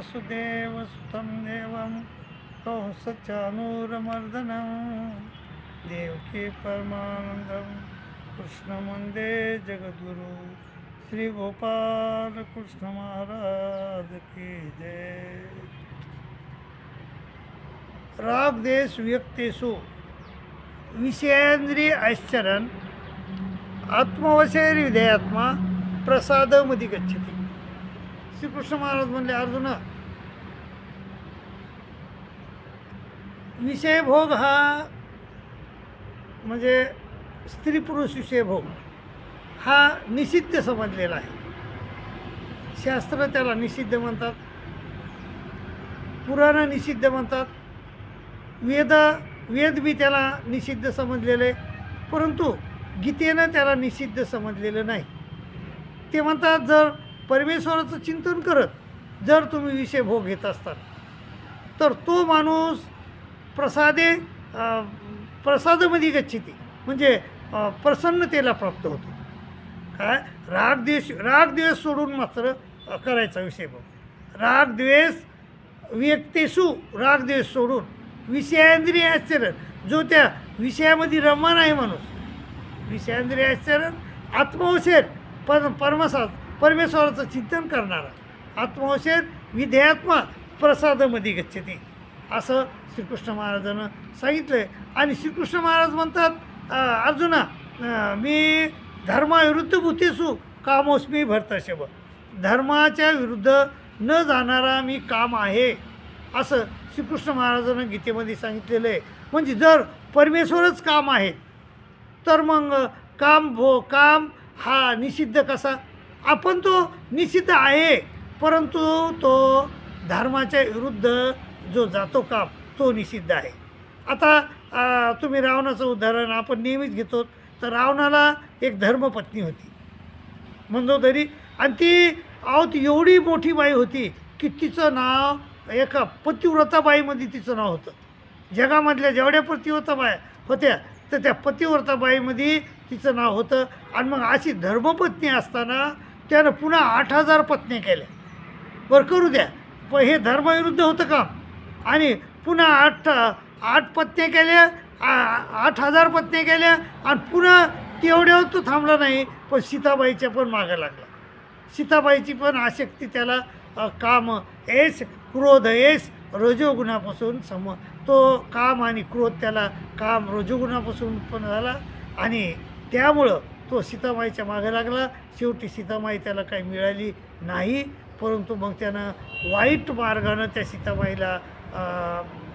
वसुदेवसुतं देवं कंसचानूरमर्दनं देवकी परमानन्दं कृष्णमन्दे जगद्गुरु श्री गोपाल कृष्ण महाराज की जय। राग देश व्यक्तेषु विषयांद्रिय आश्चरण आत्मवशैर विधेयात्मा प्रसादमध्ये गच्छती श्रीकृष्ण महाराज म्हणले अर्जुन विषयभोग हा म्हणजे स्त्री पुरुष विषयभोग हा निषिद्ध समजलेला आहे. शास्त्र त्याला निषिद्ध म्हणतात. पुराणं निषिद्ध म्हणतात. वेद वेद बी त्याला निषिद्ध समजलेले परंतु गीतेनं त्याला निषिद्ध समजलेलं नाही. ते म्हणतात जर परमेश्वराचं चिंतन करत जर तुम्ही विषय भोग घेत असतात तर तो माणूस प्रसादे प्रसादमध्ये प्रसादामध्ये म्हणजे प्रसन्नतेला प्राप्त होतो. काय? रागद्वेष रागद्वेष सोडून मात्र करायचा विषय बघ. राग व्यक्तेसू रागद्वेष सोडून विषयांद्रिय आश्चर्य जो त्या विषयामध्ये रमण आहे माणूस विषयांद्रिय आश्चर्य आत्मवशेर पर परमसाद परमेश्वराचं चिंतन करणारा आत्मवशेर विधेयात्मा प्रसादामध्ये गच्छते. असं श्रीकृष्ण महाराजानं सांगितलं आहे आणि श्रीकृष्ण महाराज म्हणतात अर्जुना मी धर्माविरुद्ध भूतेसू कामोस्मी भरतशब धर्माच्या विरुद्ध न जाणारा मी काम आहे. असं श्रीकृष्ण महाराजानं गीतेमध्ये सांगितलेलं आहे म्हणजे जर परमेश्वरच काम आहे तर मग काम भो काम हा निषिद्ध कसा? आपण तो निषिद्ध आहे परंतु तो धर्माच्या विरुद्ध जो जातो काम तो निषिद्ध आहे. आता तुम्ही रावणाचं उदाहरण आपण नेहमीच घेतो तर रावणाला एक धर्मपत्नी होती. मंदोदरी आणि ती अहो ती एवढी मोठी बाई होती की तिचं नाव एका पतिव्रताबाईमध्ये तिचं नाव होतं. जगामधल्या जेवढ्या पतिव्रताबाया होत्या तर त्या पतिव्रताबाईमध्ये तिचं नाव होतं. आणि मग अशी धर्मपत्नी असताना त्यानं पुन्हा आठ हजार पत्न्या केल्या. बरं करू द्या. पण हे धर्माविरुद्ध होतं काम आणि पुन्हा आठ आठ पत्न्या केले आ- आठ हजार पत्न्या केल्या आणि पुन्हा तेवढ्यावर तो थांबला नाही पण सीताबाईच्या पण मागं लागला. सीताबाईची पण आसक्ती त्याला काम येस क्रोध एस रजोगुणापासून सम तो काम आणि क्रोध त्याला काम रजोगुणापासून उत्पन्न झाला आणि त्यामुळं तो सीतामाईच्या मागे लागला. शेवटी सीतामाई त्याला काही मिळाली नाही परंतु मग त्यानं वाईट मार्गानं त्या सीताबाईला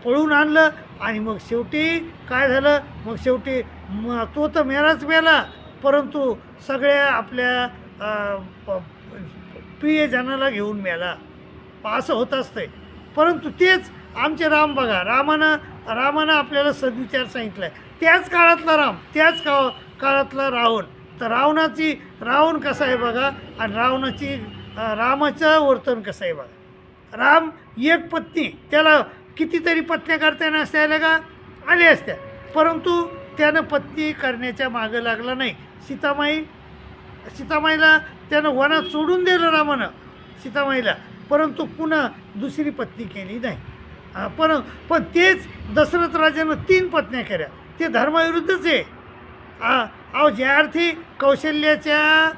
पळून आणलं आणि मग शेवटी काय झालं? मग शेवटी म तो तर मेलाच मेला. परंतु सगळ्या आपल्या अ, प- प्रियजनाला घेऊन मेला. असं होत असतंय. परंतु तेच आमचे राम बघा. रामानं रामानं आपल्याला सद्विचार सांगितला आहे त्याच काळातला राम त्याच का काळातला रावण. तर रावणाची रावण कसं आहे बघा? आणि रावणाची रामाचं वर्तन कसं आहे बघा? राम एक पत्नी त्याला कितीतरी पत्न्या करता नसत्या का? आल्या असत्या. परंतु त्यानं पत्नी करण्याच्या मागं लागला नाही. सीतामाई सीतामाईला त्यानं वनात सोडून दिलं रामानं सीतामाईला. परंतु पुन्हा दुसरी पत्नी केली नाही. हा, पण पण तेच दशरथ राजानं तीन पत्न्या केल्या. ते धर्माविरुद्धच आहे. अहो ज्या अर्थी कौशल्याच्या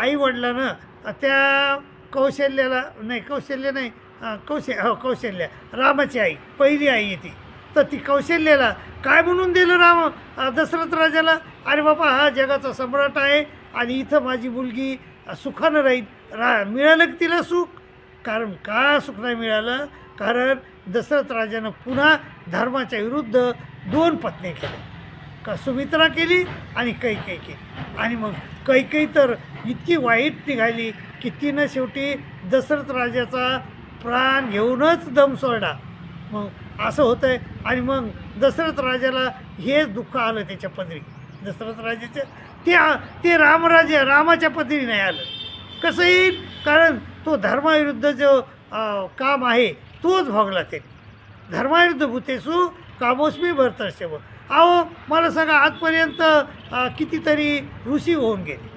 आईवडिलानं त्या कौशल्याला नाही कौशल्य नाही कौशल्य हो कौशल्य. रामाची आई पहिली आई आहे ती. तर ती कौशल्याला काय म्हणून दिलं राम? दशरथ राजाला अरे बाबा हा जगाचा सम्राट आहे आणि इथं माझी मुलगी सुखानं राहील. रा मिळालं की तिला सुख? कारण का सुख नाही मिळालं? कारण दशरथ राजानं पुन्हा धर्माच्या विरुद्ध दोन पत्नी केल्या. का सुमित्रा केली आणि कैकेयी केली. आणि मग कैकई तर इतकी वाईट निघाली की तिनं शेवटी दशरथ राजाचा प्राण घेऊनच दम सोडला मग असं होतं आहे आणि मग दशरथ राजाला हेच दुःख आलं त्याच्या पदरी दशरथ राजाचे ते ते रामराजे रामाच्या पदरी नाही आलं. कसं येईल कारण तो धर्माविरुद्ध जो काम आहे तोच भोगला ते. धर्माविरुद्ध भूतेसू कामोस्मी भरतर्षभ. अहो मला सांगा आजपर्यंत कितीतरी ऋषी होऊन गेले.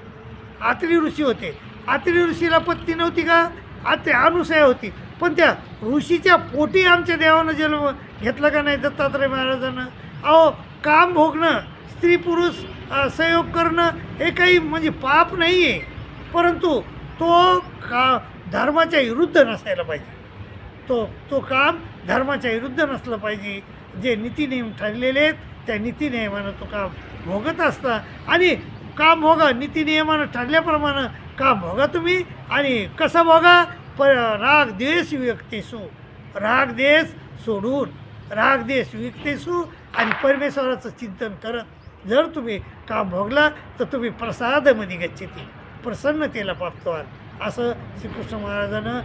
आत्री ऋषी होते. आत्री ऋषीला पत्नी नव्हती का? आत्री अनुसया होती. पण त्या ऋषीच्या पोटी आमच्या देवानं जन्म घेतला का नाही दत्तात्रय महाराजांना? अहो काम भोगणं स्त्री पुरुष सहयोग करणं हे काही म्हणजे पाप नाही आहे परंतु तो का धर्माच्या विरुद्ध नसायला पाहिजे. तो तो काम धर्माच्या विरुद्ध नसलं पाहिजे. जे नीतिनियम ठरलेले आहेत त्या नीतिनियमानं तो काम भोगत असता. आणि काम भोगा नीतिनियमानं ठरल्याप्रमाणे काम भोगा तुम्ही आणि कसं भोगा? प राग द्वेष व्यक्तीसू राग देश सोडून राग द्वेष व्यक्तीसू आणि परमेश्वराचं चिंतन करत जर तुम्ही काम भोगला तर तुम्ही प्रसादामध्ये गच्छती प्रसन्नतेला प्राप्त व्हाल असं श्रीकृष्ण महाराजानं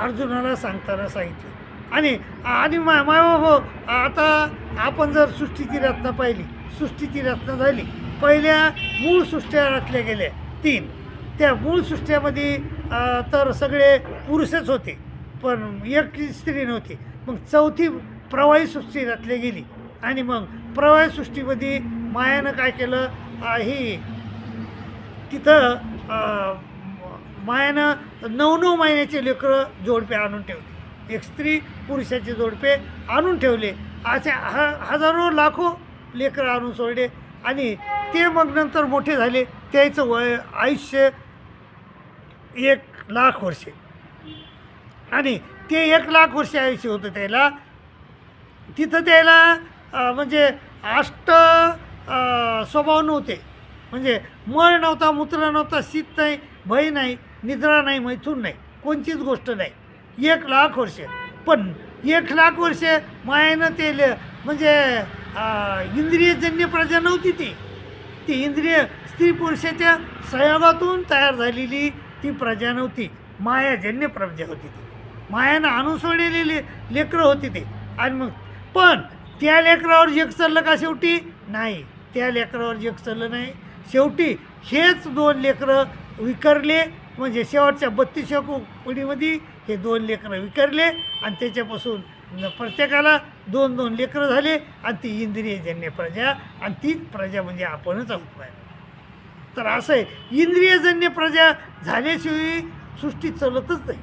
अर्जुनाला सांगताना सांगितलं आणि आणि मा मायबाबा आता आपण जर सृष्टीची रत्न पाहिली सृष्टीची रत्न झाली पहिल्या मूळ सृष्ट्या रचल्या गेल्या तीन त्या मूळ सृष्ट्यामध्ये तर सगळे पुरुषच होते पण एक स्त्री नव्हती. मग चौथी प्रवाही सृष्टी घातली गेली. आणि मग प्रवाही सृष्टीमध्ये मायानं काय केलं? ही तिथं मायानं नऊ नऊ महिन्याचे लेकरं जोडपे आणून ठेवले. एक स्त्री पुरुषाचे जोडपे आणून ठेवले. असे ह हजारो लाखो लेकरं आणून सोडले. आणि ते मग नंतर मोठे झाले. त्याचं वय आयुष्य एक लाख वर्षे. आणि ते एक लाख वर्षे आयुष्य होतं त्याला. तिथं त्याला म्हणजे अष्ट स्वभाव नव्हते. म्हणजे मळ नव्हता मूत्र नव्हता शीत नाही भय नाही निद्रा नाही मैथून नाही कोणतीच गोष्ट नाही. एक लाख वर्ष. पण एक लाख वर्षे मायानं ते म्हणजे इंद्रियजन्य प्रजा नव्हती ती. ती इंद्रिय स्त्री पुरुषाच्या संयोगातून तयार झालेली ती प्रजा नव्हती. मायाजन्य प्रजा होती ती. मायानं आणून सोडलेली ले लेकरं होती ते. आणि मग पण त्या लेकरावर जग चाललं का शेवटी? नाही. त्या लेकरावर जग चाललं नाही. शेवटी हेच दोन लेकरं विकरले. म्हणजे शेवटच्या बत्तीसशे पिढीमध्ये हे दोन लेकरं विकरले. आणि त्याच्यापासून प्रत्येकाला दोन दोन लेकरं झाले. आणि ती इंद्रियजन्य प्रजा. आणि तीच प्रजा म्हणजे आपणच आहोत पाहिजे तर असं आहे इंद्रियजन्य प्रजा झाल्याशिवाय सृष्टी चालतच नाही.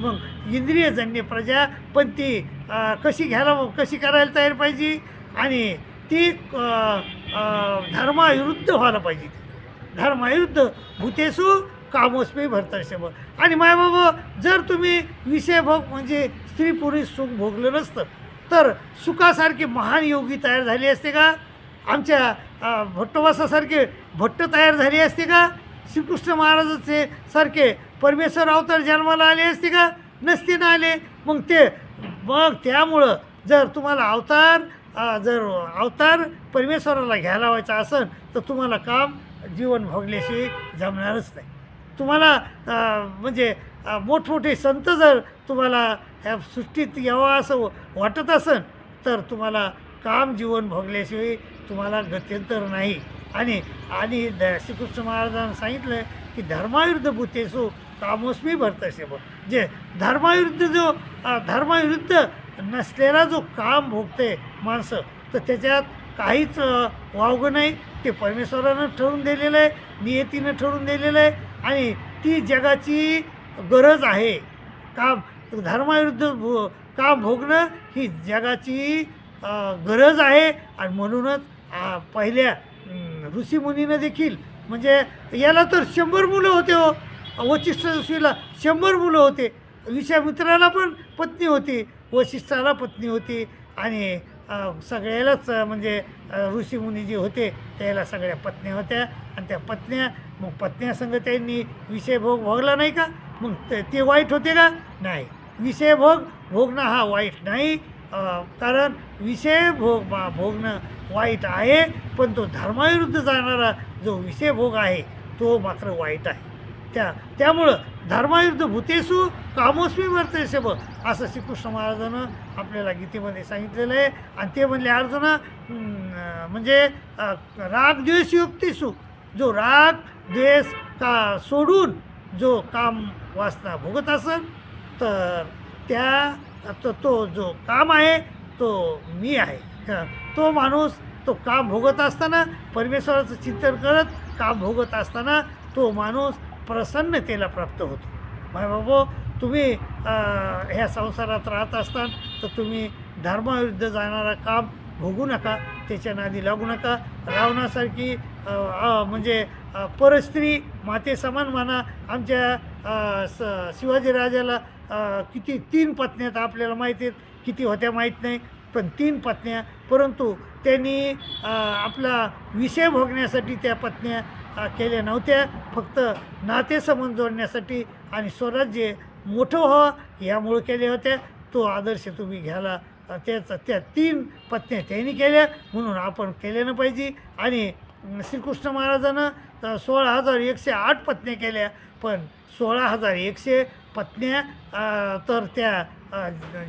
मग इंद्रियजन्य प्रजा पण ती कशी घ्यायला कशी करायला तयार पाहिजे? आणि ती धर्माविरुद्ध व्हायला पाहिजे. धर्माविरुद्ध भूतेसू कामोस्मी भरतर्षभ. आणि मायबाबा जर तुम्ही विषयभोग म्हणजे स्त्री पुरुष सुख भोगलं नसतं तर सुखासारखे महान योगी तयार झाली असते का? आमच्या भट्टोबासासारखे भट्टवासासारखे भट्ट तयार झाले असते का? श्रीकृष्ण महाराजाचे सारखे परमेश्वर अवतार जन्माला आले असते का? नसते ना आले. मग ते मग त्यामुळं जर तुम्हाला अवतार जर अवतार परमेश्वराला घ्यायला व्हायचा असेल तर तुम्हाला काम जीवन भोगल्याशिवाय जमणारच नाही. तुम्हाला म्हणजे मोठमोठे संत जर तुम्हाला ह्या सृष्टीत यावं असं वाटत असेल तर तुम्हाला काम जीवन भोगल्याशिवाय तुम्हाला गत्यंतर नाही. आणि आणि द श्रीकृष्ण महाराजांनी सांगितलं की धर्माविरुद्ध भूतेसो कामोस्मी भरतसे जे धर्माविरुद्ध जो धर्माविरुद्ध नसलेला जो काम भोगते माणसं तर त्याच्यात काहीच वावगं नाही. ते परमेश्वरानं ठरवून दिलेलं आहे नियतीनं ठरवून दिलेलं आहे आणि ती जगाची गरज आहे. काम धर्माविरुद्ध भो काम भोगणं ही जगाची गरज आहे. आणि म्हणूनच पहिल्या ऋषीमुनीनं देखील म्हणजे याला तर शंभर मुलं होते हो. वशिष्ठ ऋषीला शंभर मुलं होते. विश्वामित्राला पण पत्नी होती. वशिष्ठाला पत्नी होती. आणि सगळ्यालाच म्हणजे ऋषीमुनी जे होते त्याला सगळ्या पत्न्या होत्या. आणि त्या पत्न्या मग पत्न्यासंग त्यांनी विषयभोग भोगला नाही का? मग ते ते वाईट होते का? नाही. विषयभोग भोगणं हा वाईट नाही. कारण विषय भोग भोगणं वाईट आहे पण तो धर्माविरुद्ध जाणारा जो विषय भोग आहे तो मात्र वाईट आहे. त्या त्यामुळं धर्माविरुद्ध भूतेसू कामोस्मी वर्तेशभ असं श्रीकृष्ण महाराजानं आपल्याला गीतेमध्ये सांगितलेलं आहे. आणि ते म्हणले अर्जुना म्हणजे राग द्वेष युक्तीसू जो राग द्वेष का सोडून जो काम वासना भोगत असेल तर त्या तो तो जो काम आहे तो मी आहे. तो माणूस तो काम भोगत असताना परमेश्वराचं चिंतन करत काम भोगत असताना तो माणूस प्रसन्नतेला प्राप्त होतो. माय बाबा तुम्ही ह्या संसारात राहत असता तर तुम्ही धर्माविरुद्ध जाणारा काम भोगू नका त्याच्या नादी लागू नका. रावणासारखी म्हणजे परस्त्री माते समान म्हणा आमच्या स शिवाजीराजाला किती तीन पत्न्या तर आपल्याला माहिती आहेत किती होत्या माहीत नाही पण तीन पत्न्या. परंतु त्यांनी आपला विषय भोगण्यासाठी त्या पत्न्या केल्या नव्हत्या. फक्त नातेसंबंध जोडण्यासाठी आणि स्वराज्य मोठं व्हावं यामुळे केल्या होत्या. तो आदर्श तुम्ही घ्यायला त्याचा त्या तीन पत्न्या त्यांनी केल्या म्हणून आपण केल्यानं पाहिजे. आणि श्रीकृष्ण महाराजानं सोळा हजार एकशे आठ पत्न्या केल्या पण सोळा हजार एकशे पत्न्या तर त्या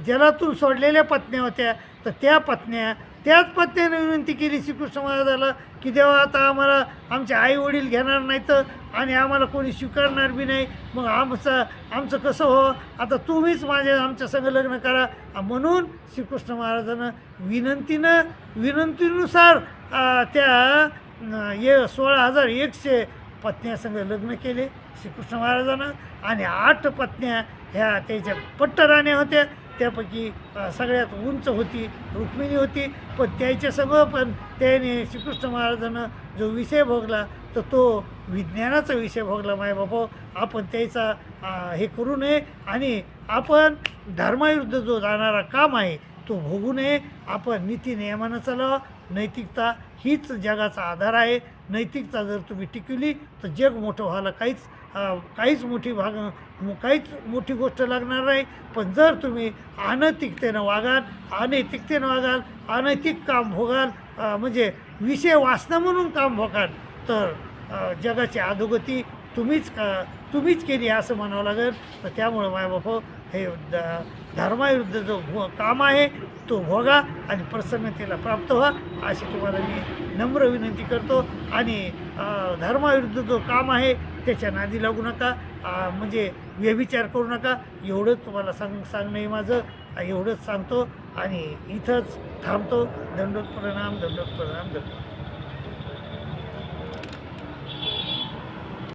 जलातून सोडलेल्या पत्न्या होत्या. तर त्या पत्न्या त्याच पत्न्याने विनंती केली श्रीकृष्ण महाराजाला की देवा आता आम्हाला आमचे आई वडील घेणार नाहीत आणि आम्हाला कोणी स्वीकारणार बी नाही. मग आमचं आमचं कसं हो? आता तुम्हीच माझ्या आमच्या संग लग्न करा. म्हणून श्रीकृष्ण महाराजानं विनंतीनं विनंतीनुसार त्या ये सोळा हजार एकशे पत्न्यासंग लग्न केले श्रीकृष्ण महाराजानं आणि आठ पत्न्या ह्या त्याच्या पट्टराण्या होत्या. त्यापैकी सगळ्यात उंच होती रुक्मिणी होती. पण त्याच्या पण त्याने श्रीकृष्ण महाराजानं जो विषय भोगला तर तो विज्ञानाचा विषय भोगला माय बापा. आपण त्याचा हे करू नये आणि आपण धर्माविरुद्ध जो जाणारा काम आहे तो भोगू नये. आपण नीती नियमानं चालावा नैतिकता हीच जगाचा आधार आहे. नैतिकता जर तुम्ही टिकवली तर जग मोठं व्हायला काहीच काहीच मोठी भाग काहीच मोठी गोष्ट लागणार नाही. पण जर तुम्ही अनैतिकतेनं वागाल अनैतिकतेनं वागाल अनैतिक काम भोगाल म्हणजे विषय वाचणं म्हणून काम भोगाल तर जगाची अधोगती तुम्हीच तुम्हीच केली असं म्हणावं लागेल. तर त्यामुळं मायबाप हो, हे द धर्माविरुद्ध जो काम आहे तो भोगा आणि प्रसन्नतेला प्राप्त व्हा अशी तुम्हाला मी नम्र विनंती करतो. आणि धर्माविरुद्ध जो काम आहे त्याच्या नादी लागू नका. म्हणजे व्यभिचार करू नका. एवढंच तुम्हाला सांग सांगणं आहे माझं. एवढंच सांगतो. आणि इथंच थांबतो. दंडोत प्रणाम दंडोत प्रणाम दंडोत